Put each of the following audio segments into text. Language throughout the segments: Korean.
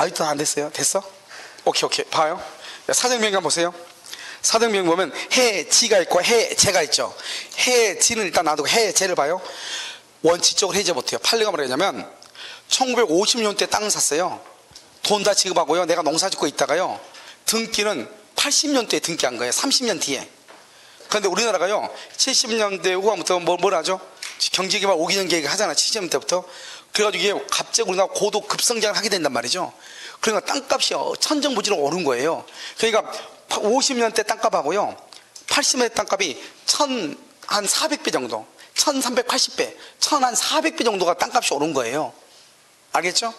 아직도 안 됐어요? 됐어? 오케이, 오케이. 봐요. 사정명령 보세요. 사정명 보면 해 지가 있고 해 제가 있죠. 해 지는 일단 놔두고 해 제를 봐요. 원칙적으로 해제 못해요. 판례가 뭐냐면 1950년대 땅 샀어요. 돈 다 지급하고요. 내가 농사 짓고 있다가요. 등기는 80년대에 등기한 거예요. 30년 뒤에. 그런데 우리나라가요. 70년대 후반부터 뭐, 뭘 하죠? 경제개발 5기년 계획 하잖아. 70년대부터. 그래가지고 이게 갑자기 우리나라 고도 급성장을 하게 된단 말이죠. 그러니까 땅값이 천정부지로 오른 거예요. 그러니까 50년대 땅값하고요. 80년대 땅값이 천 한 400배 정도. 1380배. 천 한 400배 정도가 땅값이 오른 거예요. 알겠죠?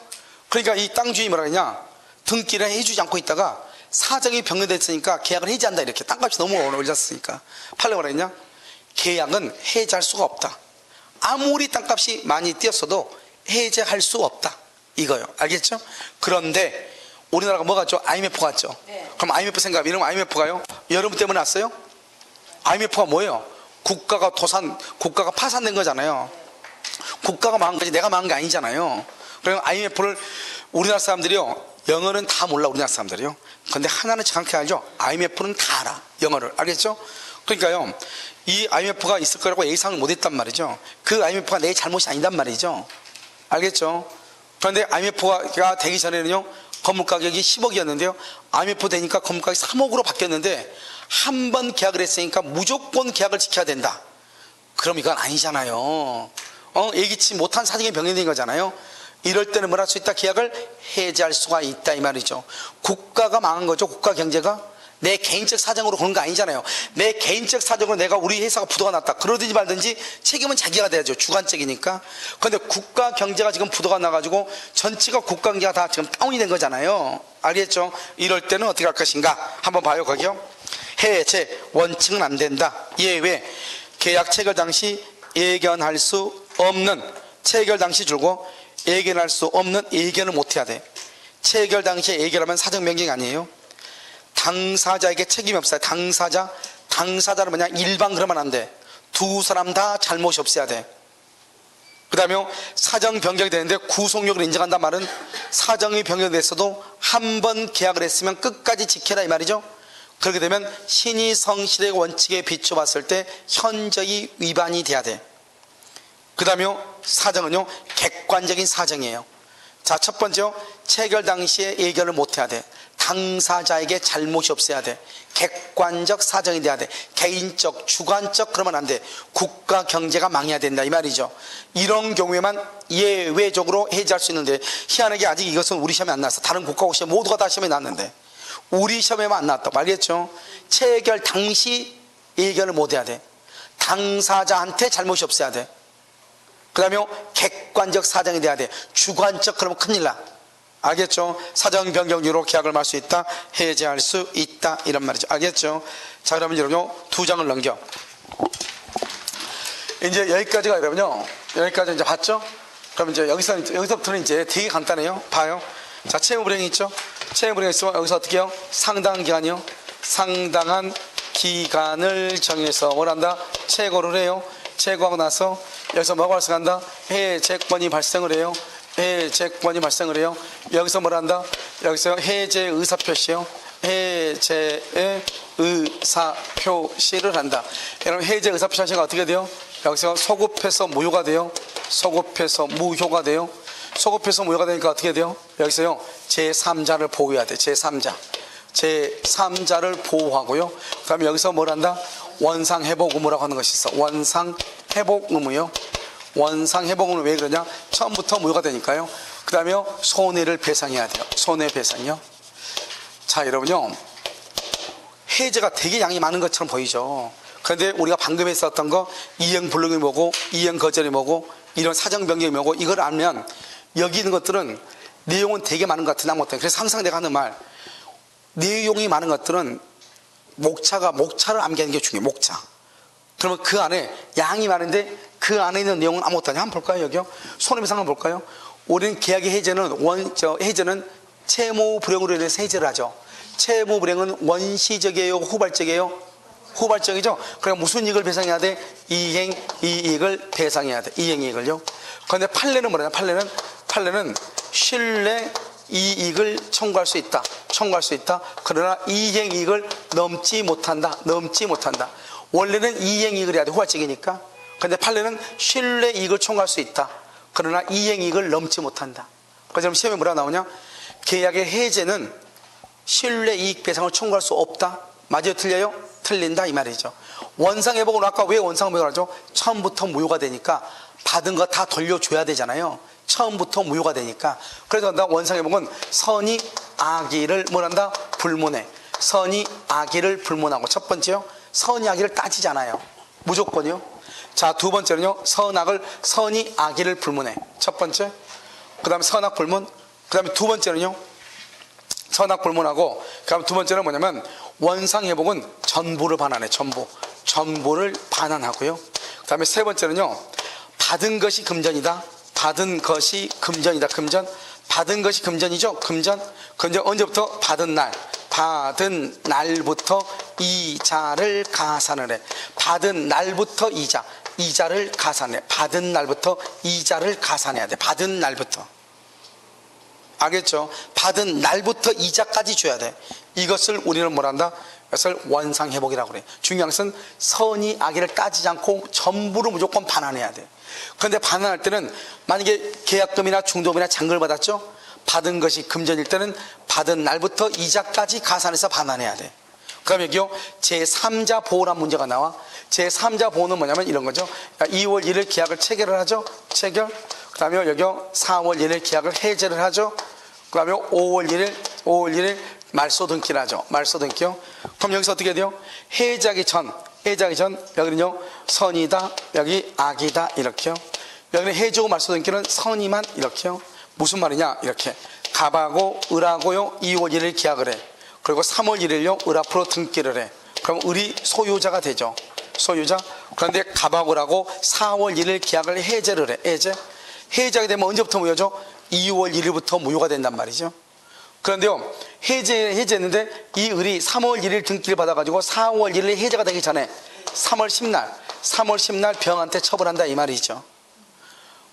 그러니까 이 땅 주인이 뭐라 그러냐? 등기를 해주지 않고 있다가 사정이 변경됐으니까 계약을 해지한다 이렇게 땅값이 너무 올랐으니까 팔려 뭐라 했냐? 계약은 해지할 수가 없다. 아무리 땅값이 많이 뛰었어도 해제할 수 없다. 이거요. 알겠죠? 그런데 우리나라가 뭐 같죠? IMF 같죠? 네. 그럼 IMF 생각, 이러면 IMF가요? 여러분 때문에 왔어요? IMF가 뭐예요? 국가가 도산, 국가가 파산된 거잖아요. 국가가 망한 거지 내가 망한 게 아니잖아요. 그러면 IMF를 우리나라 사람들이요. 영어는 다 몰라 우리나라 사람들이요. 근데 하나는 정확히 알죠. IMF는 다 알아. 영어를 알겠죠? 그러니까요. 이 IMF가 있을 거라고 예상을 못 했단 말이죠. 그 IMF가 내 잘못이 아니단 말이죠. 알겠죠? 그런데 IMF가 되기 전에는요. 건물 가격이 10억이었는데요. IMF 되니까 건물 가격이 3억으로 바뀌었는데 한 번 계약을 했으니까 무조건 계약을 지켜야 된다. 그럼 이건 아니잖아요. 어, 예기치 못한 사정이 병행된 거잖아요. 이럴 때는 뭘 할 수 있다? 계약을 해지할 수가 있다 이 말이죠. 국가가 망한 거죠. 국가 경제가 내 개인적 사정으로 그런 거 아니잖아요. 내 개인적 사정으로 내가 우리 회사가 부도가 났다. 그러든지 말든지 책임은 자기가 돼야죠. 주관적이니까. 그런데 국가 경제가 지금 부도가 나가지고 전체가 국가 경제가 다 지금 다운이 된 거잖아요. 알겠죠? 이럴 때는 어떻게 할 것인가? 한번 봐요, 거기요. 해제 원칙은 안 된다. 예외 계약 체결 당시 예견할 수 없는 체결 당시 줄고 예견할 수 없는 예견을 못 해야 돼. 체결 당시에 예견하면 사정 변경이 아니에요. 당사자에게 책임이 없어요. 당사자 당사자는 뭐냐 일반 그러면 안 돼. 두 사람 다 잘못이 없어야 돼. 그 다음에 사정 변경이 되는데 구속력을 인정한단 말은 사정이 변경됐어도 한 번 계약을 했으면 끝까지 지켜라 이 말이죠. 그렇게 되면 신의 성실의 원칙에 비춰봤을 때 현저히 위반이 돼야 돼. 그 다음에 사정은요 객관적인 사정이에요. 자 첫 번째요 체결 당시에 예결을 못 해야 돼. 당사자에게 잘못이 없어야 돼. 객관적 사정이 돼야 돼. 개인적, 주관적 그러면 안 돼. 국가 경제가 망해야 된다 이 말이죠. 이런 경우에만 예외적으로 해지할 수 있는데 희한하게 아직 이것은 우리 시험에 안 나왔어. 다른 국가고 시험 모두가 다 시험에 나왔는데 우리 시험에만 안 나왔다고 알겠죠? 체결 당시 예결을 못 해야 돼. 당사자한테 잘못이 없어야 돼. 그 다음에 객관적 사정이 돼야 돼. 주관적 그러면 큰일 나. 알겠죠? 사정 변경유로 계약을 말 수 있다. 해제할 수 있다. 이런 말이죠. 알겠죠? 자, 그러면 여러분요, 두 장을 넘겨. 이제 여기까지가 여러분요, 여기까지 이제 봤죠? 그럼 이제 여기서, 여기서부터는 이제 되게 간단해요. 봐요. 자, 채무 불행이 있죠? 채무 불행이 있으면 여기서 어떻게 해요? 상당한 기간이요? 상당한 기간을 정해서 뭘 한다? 최고를 해요. 최고하고 나서 여기서 뭐가 발생한다? 해제권이 발생을 해요. 해제권이 발생을 해요. 여기서 뭘 한다? 여기서 해제 의사 표시요. 해제의 의사 표시를 한다. 여러분 해제 의사 표시가 어떻게 돼요? 여기서 소급해서 무효가 돼요. 소급해서 무효가 돼요. 소급해서 무효가 되니까 어떻게 돼요? 여기서요 제3자를 보호해야 돼. 제3자. 제3자를 보호하고요. 그 다음에 여기서 뭘 한다? 원상 회복 의무라고 하는 것이 있어. 원상 회복 의무요. 원상 회복 의무는 왜 그러냐? 처음부터 무효가 되니까요. 그 다음에 손해를 배상해야 돼요. 손해배상이요. 자, 여러분요. 해제가 되게 양이 많은 것처럼 보이죠. 그런데 우리가 방금 했었던 거 이행 불능이 뭐고 이행 거절이 뭐고 이런 사정 변경이 뭐고 이걸 알면 여기 있는 것들은 내용은 되게 많은 것 같은데 아무튼 그래서 항상 내가 하는 말 내용이 많은 것들은 목차가 목차를 암기하는 게 중요해요. 목차. 그러면 그 안에 양이 많은데 그 안에 있는 내용은 아무것도 아니야. 한번 볼까요? 여기요. 손해배상 한번 볼까요? 우리는 계약의 해제는 원, 저, 해제는 채무 불행으로 인해서 해제를 하죠. 채무 불행은 원시적이에요? 후발적이에요? 후발적이죠? 그럼 무슨 이익을 배상해야 돼? 이행, 이익을 배상해야 돼. 이행 이익을요. 그런데 판례는 뭐냐? 판례는, 판례는 신뢰 이익을 청구할 수 있다. 청구할 수 있다. 그러나 이행 이익을 넘지 못한다. 넘지 못한다. 원래는 이행 이익을 해야 돼. 후발적이니까. 근데 판례는 신뢰 이익을 청구할 수 있다. 그러나 이행 이익을 넘지 못한다. 그래서 시험에 뭐라 나오냐? 계약의 해제는 신뢰 이익 배상을 청구할 수 없다. 맞아요? 틀려요? 틀린다 이 말이죠. 원상회복은 아까 왜 원상회복을 하죠? 처음부터 무효가 되니까 받은 거 다 돌려줘야 되잖아요. 처음부터 무효가 되니까. 그래서 나 원상회복은 선이 악의를 뭐란다? 불문해. 선이 악의를 불문하고 첫 번째요. 선이 악의를 따지잖아요. 무조건이요. 자, 두 번째는요. 선악을 선이 악의를 불문해. 첫 번째. 그다음에 선악 불문. 그다음에 두 번째는요. 선악 불문하고 그다음 두 번째는 뭐냐면 원상 회복은 전부를 반환해 전부 전부를 반환하고요 그다음에 세 번째는요 받은 것이 금전이다 받은 것이 금전이다 금전 받은 것이 금전이죠 금전 금전 언제부터 받은 날 받은 날부터 이자를 가산을 해 받은 날부터 이자 이자를 가산해 받은 날부터 이자를 가산해야 돼 받은 날부터 알겠죠? 받은 날부터 이자까지 줘야 돼. 이것을 우리는 뭐란다? 이것을 원상회복이라고 그래. 중요한 것은 선이 악의를 따지지 않고 전부를 무조건 반환해야 돼. 그런데 반환할 때는 만약에 계약금이나 중도금이나 잔금을 받았죠? 받은 것이 금전일 때는 받은 날부터 이자까지 가산해서 반환해야 돼. 그럼 여기요, 제3자 보호란 문제가 나와. 제3자 보호는 뭐냐면 이런 거죠. 2월 1일 계약을 체결을 하죠. 체결. 그 다음에 여기요, 4월 1일 계약을 해제를 하죠. 그 다음에 5월 1일, 5월 1일 말소 등기를 하죠. 말소 등기요. 그럼 여기서 어떻게 돼요? 해제하기 전, 해제하기 전, 여기는요, 선이다, 여기 악이다, 이렇게요. 여기는 해주고 말소 등기는 선이만, 이렇게요. 무슨 말이냐, 이렇게. 갑하고 을하고요, 2월 1일 계약을 해. 그리고 3월 1일요, 을 앞으로 등기를 해. 그럼 을이 소유자가 되죠. 소유자. 그런데 갑하고 을하고 4월 1일 계약을 해제를 해. 해제. 해제하게 되면 언제부터 무효죠? 2월 1일부터 무효가 된단 말이죠. 그런데요, 해제, 해제했는데 이 을이 3월 1일 등기를 받아가지고 4월 1일 해제가 되기 전에 3월 10날, 3월 10날 병한테 처벌한다 이 말이죠.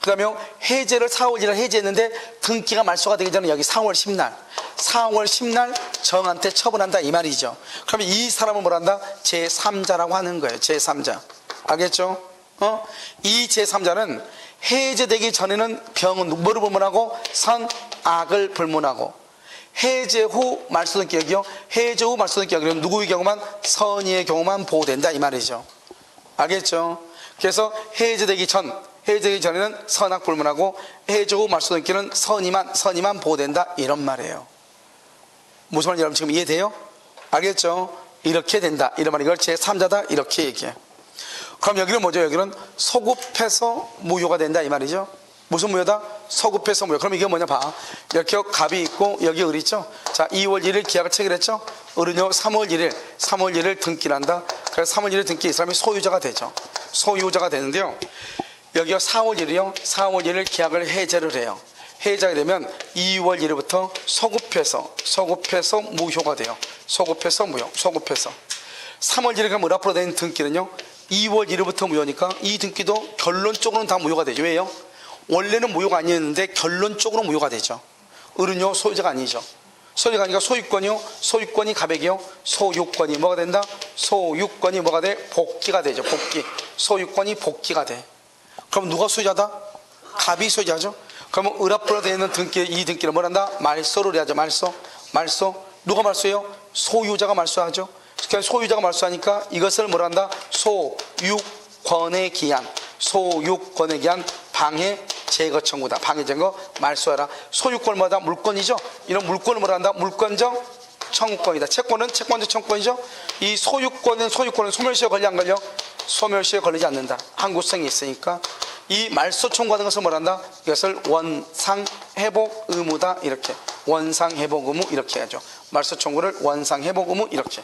그 다음에 해제를 4월 1일 해제했는데 등기가 말소가 되기 전에 여기 4월 10날, 4월 10날 정한테 처벌한다 이 말이죠. 그러면 이 사람을 뭐란다? 제3자라고 하는 거예요. 제3자. 알겠죠? 어? 이 제3자는 해제되기 전에는 병은 뭐를 불문하고 선, 악을 불문하고 해제 후 말소등기 여기요. 해제 후 말소등기 여기는 누구의 경우만 선의의 경우만 보호된다 이 말이죠. 알겠죠? 그래서 해제되기 전, 해제되기 전에는 선악 불문하고 해제 후 말소등기는 선이만 선이만 보호된다 이런 말이에요. 무슨 말인지 여러분 지금 이해돼요? 알겠죠? 이렇게 된다 이런 말이 이걸 제 3자다 이렇게 얘기해요. 그럼 여기는 뭐죠? 여기는 소급해서 무효가 된다 이 말이죠. 무슨 무효다? 소급해서 무효. 그럼 이게 뭐냐 봐. 이렇게 갑이 있고 여기 을이 있죠. 자, 2월 1일 계약을 체결했죠. 을은요 3월 1일, 3월 1일 등기를 한다. 그래서 3월 1일 등기 이 사람이 소유자가 되죠. 소유자가 되는데요. 여기요 4월 1일이요. 4월 1일 계약을 해제를 해요. 해제가 되면 2월 1일부터 소급해서 소급해서 무효가 돼요. 소급해서 무효. 소급해서 3월 1일 가면 을 앞으로 된 등기는요. 2월 1일부터 무효니까 이 등기도 결론적으로는 다 무효가 되죠. 왜요? 원래는 무효가 아니었는데 결론적으로 무효가 되죠. 을은요 소유자가 아니죠. 소유가 아니니까 소유권이요. 소유권이 가백이요. 소유권이 뭐가 된다? 소유권이 뭐가 돼? 복귀가 되죠. 복귀. 소유권이 복귀가 돼. 그럼 누가 소유자다? 갑이 소유자죠. 그러면 을 앞으로 되는 등기 이 등기를 뭐란다? 말소를 해야죠. 말소. 말소. 누가 말소해요? 소유자가 말소하죠. 소유자가 말소하니까 이것을 뭐란다? 소유권의 기한. 소유권의 기한 방해 제거 청구다. 방해 제거 말소하라. 소유권마다 물건이죠. 이런 물건을 뭐란다? 물권적 청구권이다. 채권은 채권적 청구권이죠. 이 소유권은 소유권은 소멸시효 걸리 안 걸려? 소멸시효 걸리지 않는다. 항구성이 있으니까 이 말소 청구하는 것을 뭐란다? 이것을 원상 회복 의무다. 이렇게 원상 회복 의무 이렇게 해야죠. 말소 청구를 원상 회복 의무 이렇게.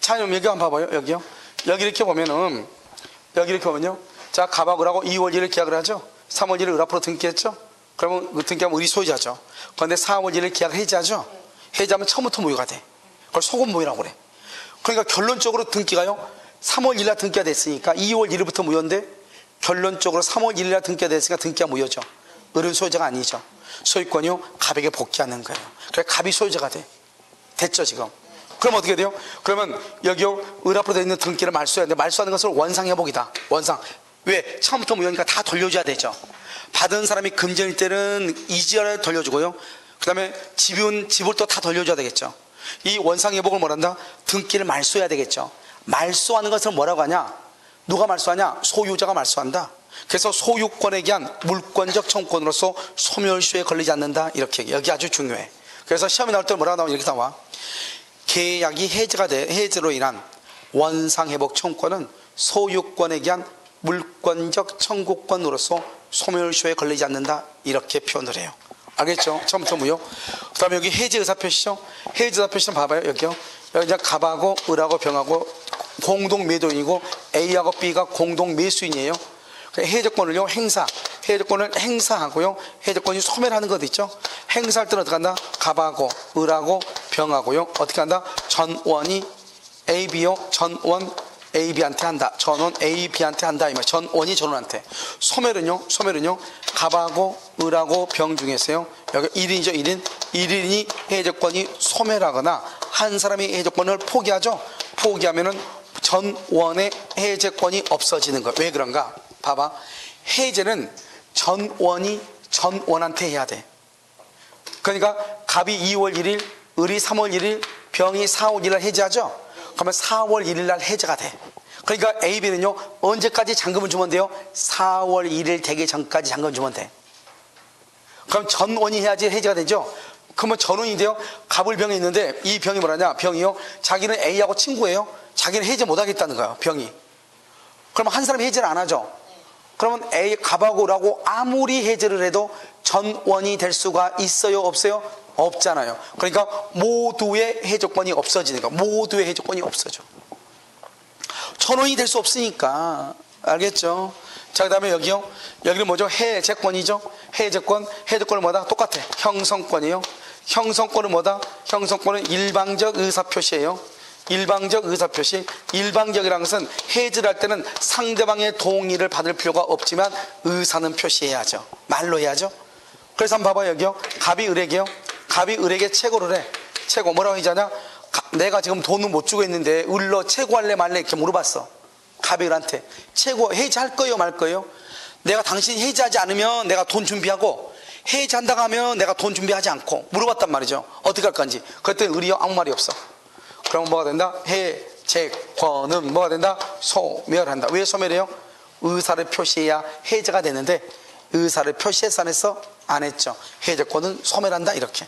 자, 그럼 여기 한번 봐봐요. 여기요. 여기 이렇게 보면은 여기 이렇게 보면요. 자, 가박을하고 2월 1일 계약을 하죠. 3월 1일 을 앞으로 등기했죠. 그러면 그 등기하면 우리 소유자죠. 그런데 4월 1일 계약을 해지하죠. 해지하면 처음부터 무효가 돼. 그걸 소급 무효라고 그래. 그러니까 결론적으로 등기가요. 3월 1일 날 등기가 됐으니까 2월 1일부터 무효인데 결론적으로 3월 1일 날 등기가 됐으니까 등기가 무효죠. 을은 소유자가 아니죠. 소유권이요 갑에게 복귀하는 거예요. 그래 갑이 소유자가 돼. 됐죠 지금. 그럼 어떻게 돼요? 그러면 여기요 을 앞으로 되어 있는 등기를 말소해야 돼. 말소하는 것을 원상회복이다. 원상. 왜? 처음부터 무효니까 다 돌려줘야 되죠. 받은 사람이 금전일 때는 이지를 돌려주고요. 그 다음에 지분, 지불 또다 돌려줘야 되겠죠. 이 원상회복을 뭐란다? 등기를 말소해야 되겠죠. 말소하는 것을 뭐라고 하냐? 누가 말소하냐? 소유자가 말소한다. 그래서 소유권에 대한 물권적 청구권으로서 소멸시효에 걸리지 않는다. 이렇게. 여기 아주 중요해. 그래서 시험에 나올 때 뭐라고 나오냐? 이렇게 나와. 계약이 해제가 돼, 해제로 인한 원상 회복 청구권은 소유권에 대한 물권적 청구권으로서 소멸시효에 걸리지 않는다. 이렇게 표현을 해요. 알겠죠? 처음부터 무효. 그 다음에 여기 해제 의사 표시죠? 해제 의사 표시는 봐봐요. 여기요. 여기 이제 갑하고 을하고 병하고 공동 매도인이고 A하고 B가 공동 매수인이에요. 그 해제권을요, 행사. 해제권을 행사하고요. 해제권이 소멸하는 것 있죠? 행사할 때는 어떻게 한다? 갑하고 을하고 병하고요. 어떻게 한다? 전원이 A, B요. 전원 A, B한테 한다. 전원 A, B한테 한다. 이 말. 전원이 전원한테. 소멸은요. 소멸은요. 갑하고 을하고 병 중에서요. 여기 1인이죠. 1인. 1인이 해적권이 소멸하거나 한 사람이 해적권을 포기하죠. 포기하면은 전원의 해제권이 없어지는 거예요. 왜 그런가? 봐봐. 해제는 전원이 전원한테 해야 돼. 그러니까 갑이 2월 1일, 을이 3월 1일, 병이 4월 1일 날 해제하죠? 그러면 4월 1일 날 해제가 돼. 그러니까 AB는요, 언제까지 잔금을 주면 돼요? 4월 1일 되기 전까지 잔금 주면 돼. 그럼 전원이 해야지 해제가 되죠? 그러면 전원이 돼요? 갑을 병이 있는데 이 병이 뭐라냐? 병이요. 자기는 A하고 친구예요. 자기는 해제 못 하겠다는 거예요. 병이. 그러면 한 사람이 해제를 안 하죠. 그러면 A 갑하고 라고 아무리 해제를 해도 전원이 될 수가 있어요, 없어요? 없잖아요. 그러니까 모두의 해적권이 없어지니까 모두의 해적권이 없어져. 전원이 될 수 없으니까 알겠죠? 자 그 다음에 여기요. 여기는 뭐죠? 해제권이죠. 해제권, 해제권은 뭐다? 똑같아. 형성권이요. 형성권은 뭐다? 형성권은 일방적 의사 표시예요. 일방적 의사 표시. 일방적이라는 것은 해제를 할 때는 상대방의 동의를 받을 필요가 없지만 의사는 표시해야죠. 말로 해야죠. 그래서 한번 봐봐요 여기요. 갑이 을에게요. 갑이 을에게 최고를 해. 최고 뭐라고 하잖아. 내가 지금 돈을 못 주고 있는데 을로 최고할래 말래 이렇게 물어봤어. 갑이 을한테 최고 해지할 거예요 말 거예요. 내가 당신 해지하지 않으면 내가 돈 준비하고 해지한다고 하면 내가 돈 준비하지 않고 물어봤단 말이죠. 어떻게 할 건지. 그랬더니 을이요 아무 말이 없어. 그럼 뭐가 된다? 해제권은 뭐가 된다? 소멸한다. 왜 소멸해요? 의사를 표시해야 해제가 되는데 의사를 표시해서 안 했어? 안 했죠. 해제권은 소멸한다 이렇게.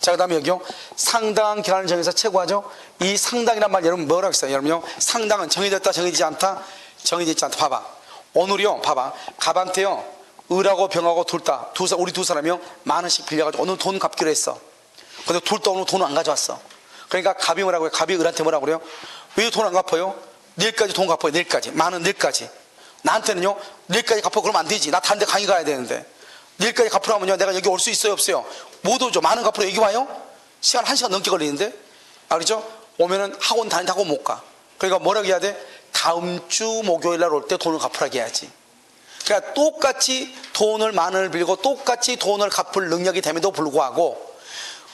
자, 그 다음에 여기요. 상당한 기간을 정해서 최고하죠. 이 상당이란 말 여러분 뭐라고 했어요? 여러분요. 상당은 정해졌다, 정해지지 않다? 정해지지 않다. 봐봐. 오늘이요. 봐봐. 갑한테요. 을하고 병하고 둘 다, 두, 사- 우리 두 사람이요. 만 원씩 빌려가지고 오늘 돈 갚기로 했어. 근데 둘 다 오늘 돈 안 가져왔어. 그러니까 갑이 뭐라고 해요? 갑이 을한테 뭐라고 그래요? 왜 돈 안 갚아요? 내일까지 돈 갚아요. 내일까지. 만 원 내일까지. 나한테는요. 내일까지 갚아 그러면 안 되지. 나 다른 데 강의 가야 되는데. 내일까지 갚으라면요. 내가 여기 올 수 있어요? 없어요? 못 오죠. 만 원 갚으러 여기 와요? 시간 한 시간 넘게 걸리는데. 알죠? 오면은 학원 다닌다고 못 가. 그러니까 뭐라고 해야 돼? 다음 주 목요일 날 올 때 돈을 갚으라고 해야지. 그러니까 똑같이 돈을 만 원을 빌고 똑같이 돈을 갚을 능력이 됨에도 불구하고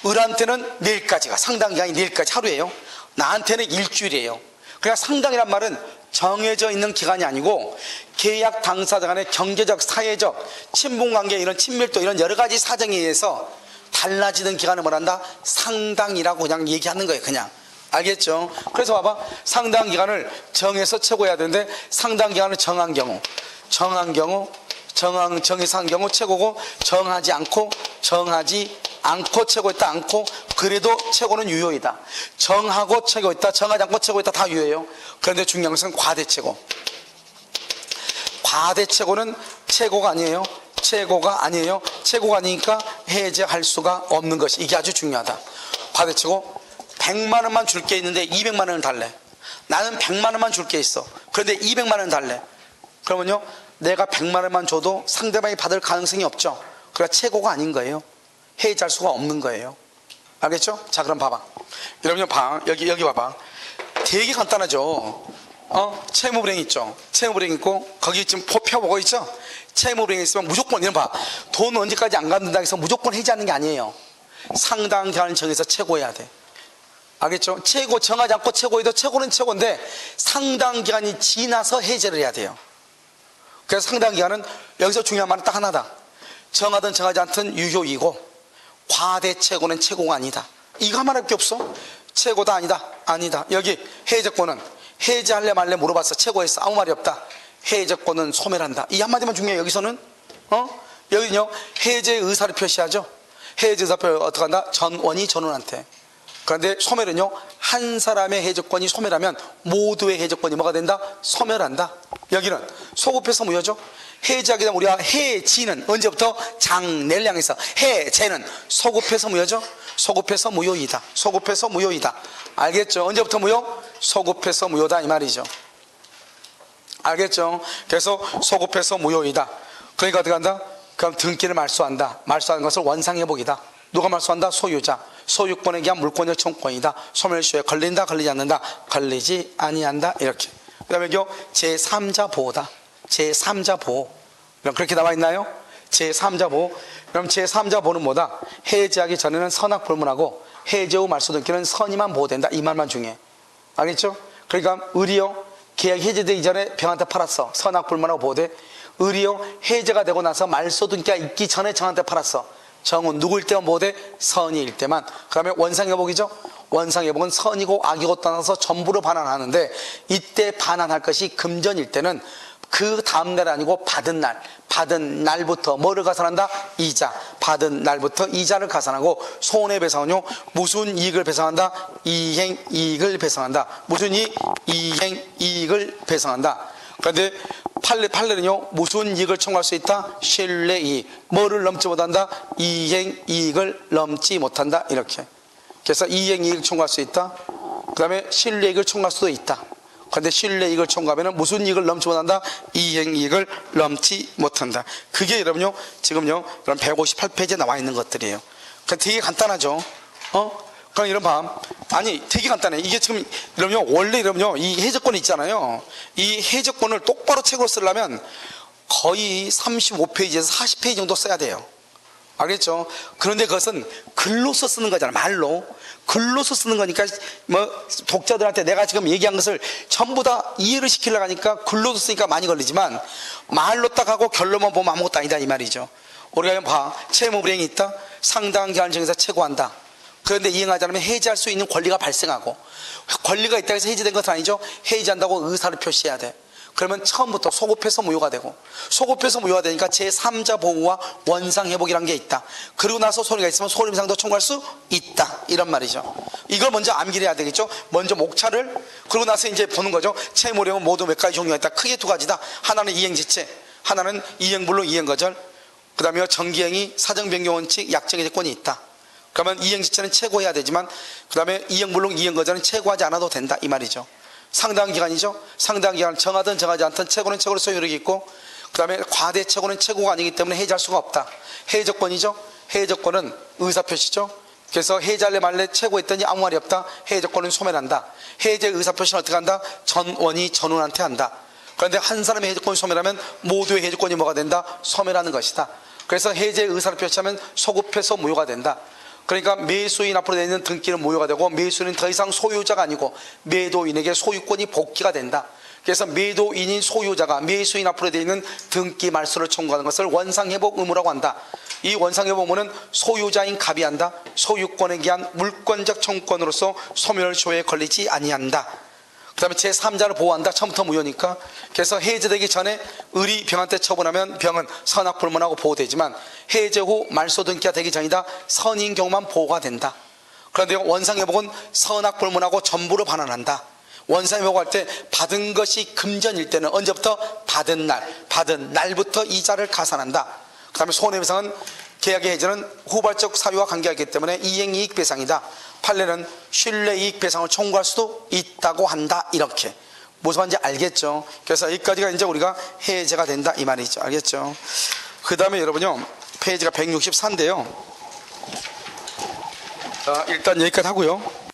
을한테는 내일까지가 상당 기간이 내일까지 하루예요. 나한테는 일주일이에요. 그러니까 상당이란 말은 정해져 있는 기간이 아니고 계약 당사자 간의 경제적, 사회적, 친분관계 이런 친밀도 이런 여러 가지 사정에 의해서 달라지는 기간을 뭐란다? 상당이라고 그냥 얘기하는 거예요. 그냥. 알겠죠? 그래서 봐봐. 상당 기간을 정해서 최고해야 되는데 상당 기간을 정한 경우, 정한 경우, 정한, 정해서 한 경우 최고고 정하지 않고 정하지 않고 최고했다 않고 그래도 최고는 유효이다. 정하고 최고했다 정하지 않고 최고했다 다 유효해요. 그런데 중요한 것은 과대 최고. 과대 최고는 최고가 아니에요. 최고가 아니에요. 최고가 아니니까 해제할 수가 없는 것이 이게 아주 중요하다. 과대 최고 100만 원만 줄 게 있는데 200만 원을 달래. 나는 100만 원만 줄 게 있어. 그런데 200만 원 달래. 그러면요. 내가 100만 원만 줘도 상대방이 받을 가능성이 없죠. 그러니까 최고가 아닌 거예요. 해지할 수가 없는 거예요. 알겠죠? 자, 그럼 봐봐. 여러분, 봐. 여기, 여기 봐봐. 되게 간단하죠? 어? 채무불행 있죠. 채무불행 있고 거기 지금 포 펴보고 있죠. 채무불행 있으면 무조건 이런 봐. 돈 언제까지 안 갚는다 해서 무조건 해지하는 게 아니에요. 상당 기간을 정해서 최고해야 돼. 알겠죠? 최고 정하지 않고 최고해도 최고는 최고인데 상당 기간이 지나서 해제를 해야 돼요. 그래서 상당 기간은 여기서 중요한 말은 딱 하나다. 정하든 정하지 않든 유효이고 과대 최고는 최고가 아니다. 이거 하나밖에 없어. 최고다 아니다. 아니다. 여기 해제권은 해제할래 말래 물어봤어. 최고했어. 아무 말이 없다. 해제권은 소멸한다. 이 한마디만 중요해. 여기서는 어? 여기는요. 해제 의사를 표시하죠. 해제 의사표 어떻게 한다? 전원이 전원한테. 그런데 소멸은요. 한 사람의 해제권이 소멸하면 모두의 해제권이 뭐가 된다? 소멸한다. 여기는 소급해서 무효죠. 해제하게 되면 우리가 해지는 언제부터 장내를 향해서 해제는 소급해서 무효죠. 소급해서 무효이다. 소급해서 무효이다. 알겠죠? 언제부터 무효? 소급해서 무효다 이 말이죠. 알겠죠? 그래서 소급해서 무효이다. 그러니까 어떻게 한다? 그럼 등기를 말소한다. 말소하는 것을 원상회복이다. 누가 말소한다? 소유자. 소유권에 기한 물권적 청권이다. 소멸시효에 걸린다, 걸리지 않는다. 걸리지 아니한다. 이렇게. 그 다음에 요 제3자 보호다. 제3자 보호. 그럼 그렇게 나와 있나요? 제3자 보호. 그럼 제3자 보호는 뭐다? 해제하기 전에는 선악 불문하고 해제 후 말소 등기는 선의만 보호된다. 이 말만 중요해. 알겠죠? 그러니까 의리요 계약 해제되기 전에 병한테 팔았어. 선악 불문하고 보호돼. 의리요 해제가 되고 나서 말소 등기가 있기 전에 정한테 팔았어. 정은 누구일 때만 보호돼? 선의일 때만. 그 다음에 원상회복이죠? 원상회복은 선이고 악이고 떠나서 전부로 반환하는데 이때 반환할 것이 금전일 때는 그 다음 날 아니고 받은 날 받은 날부터 뭐를 가산한다? 이자 받은 날부터 이자를 가산하고 손해배상은요 무슨 이익을 배상한다? 이행 이익을 배상한다 무슨 이익? 이행 이익을 배상한다 그런데 판례, 판례는요 무슨 이익을 청구할 수 있다? 신뢰 이익 뭐를 넘지 못한다? 이행 이익을 넘지 못한다 이렇게 그래서 이행 이익을 청구할 수 있다 그 다음에 신뢰 이익을 청구할 수도 있다 그런데 신뢰 이익을 청구하면 무슨 이익을 넘지 못한다? 이행 이익을 넘지 못한다. 그게 여러분요, 지금요, 그럼 158페이지에 나와 있는 것들이에요. 그 되게 간단하죠? 어? 그럼 이런 밤. 아니, 되게 간단해. 이게 지금, 여러분요, 원래 여러분요, 이 해적권 있잖아요. 이 해적권을 똑바로 책으로 쓰려면 거의 35페이지에서 40페이지 정도 써야 돼요. 알겠죠? 그런데 그것은 글로서 쓰는 거잖아, 말로. 글로서 쓰는 거니까, 뭐, 독자들한테 내가 지금 얘기한 것을 전부 다 이해를 시키려고 하니까 글로서 쓰니까 많이 걸리지만, 말로 딱 하고 결론만 보면 아무것도 아니다, 이 말이죠. 우리가 봐. 채무불행이 있다? 상당한 정해서 최고한다. 그런데 이행하지 않으면 해지할 수 있는 권리가 발생하고, 권리가 있다고 해서 해지된 것은 아니죠? 해지한다고 의사를 표시해야 돼. 그러면 처음부터 소급해서 무효가 되고 소급해서 무효가 되니까 제3자 보호와 원상 회복이라는 게 있다. 그리고 나서 소리가 있으면 소림상도 청구할 수 있다. 이런 말이죠. 이걸 먼저 암기해야 되겠죠. 먼저 목차를 그리고 나서 이제 보는 거죠. 채무령은 모두 몇 가지 종류가 있다. 크게 두 가지다. 하나는 이행지체, 하나는 이행불능 이행거절. 그 다음에 정기행위, 사정변경원칙, 약정의제권이 있다. 그러면 이행지체는 최고해야 되지만 그 다음에 이행불능 이행거절은 최고하지 않아도 된다. 이 말이죠. 상당 기간이죠. 상당 기간 정하든 정하지 않든 최고는 최고로 소유력이 있고 그 다음에 과대 최고는 최고가 아니기 때문에 해지할 수가 없다. 해적권이죠. 해적권은 의사표시죠. 그래서 해지할래 말래 최고했더니 아무 말이 없다. 해적권은 소멸한다. 해제 의사표시는 어떻게 한다? 전원이 전원한테 한다. 그런데 한 사람의 해적권이 소멸하면 모두의 해적권이 뭐가 된다? 소멸하는 것이다. 그래서 해제 의사를 표시하면 소급해서 무효가 된다. 그러니까 매수인 앞으로 되는 등기는 무효가 되고 매수인은 더 이상 소유자가 아니고 매도인에게 소유권이 복귀가 된다. 그래서 매도인인 소유자가 매수인 앞으로 되어 있는 등기 말소를 청구하는 것을 원상회복 의무라고 한다. 이 원상회복 의무는 소유자인 갑이 한다. 소유권에 기한 물권적 청구권으로서 소멸쇼에 걸리지 아니한다. 그 다음에 제3자를 보호한다. 처음부터 무효니까. 그래서 해제되기 전에 의리 병한테 처분하면 병은 선악 불문하고 보호되지만 해제 후 말소 등기가 되기 전이다. 선인 경우만 보호가 된다. 그런데 원상회복은 선악 불문하고 전부로 반환한다. 원상회복할 때 받은 것이 금전일 때는 언제부터? 받은 날. 받은 날부터 이자를 가산한다. 그 다음에 손해배상은 계약의 해제는 후발적 사유와 관계하기 때문에 이행이익 배상이다. 판례는 신뢰이익 배상을 청구할 수도 있다고 한다. 이렇게. 무슨 말인지 알겠죠? 그래서 여기까지가 이제 우리가 해제가 된다. 이 말이죠. 알겠죠? 그 다음에 여러분요. 페이지가 164인데요. 자, 일단 여기까지 하고요.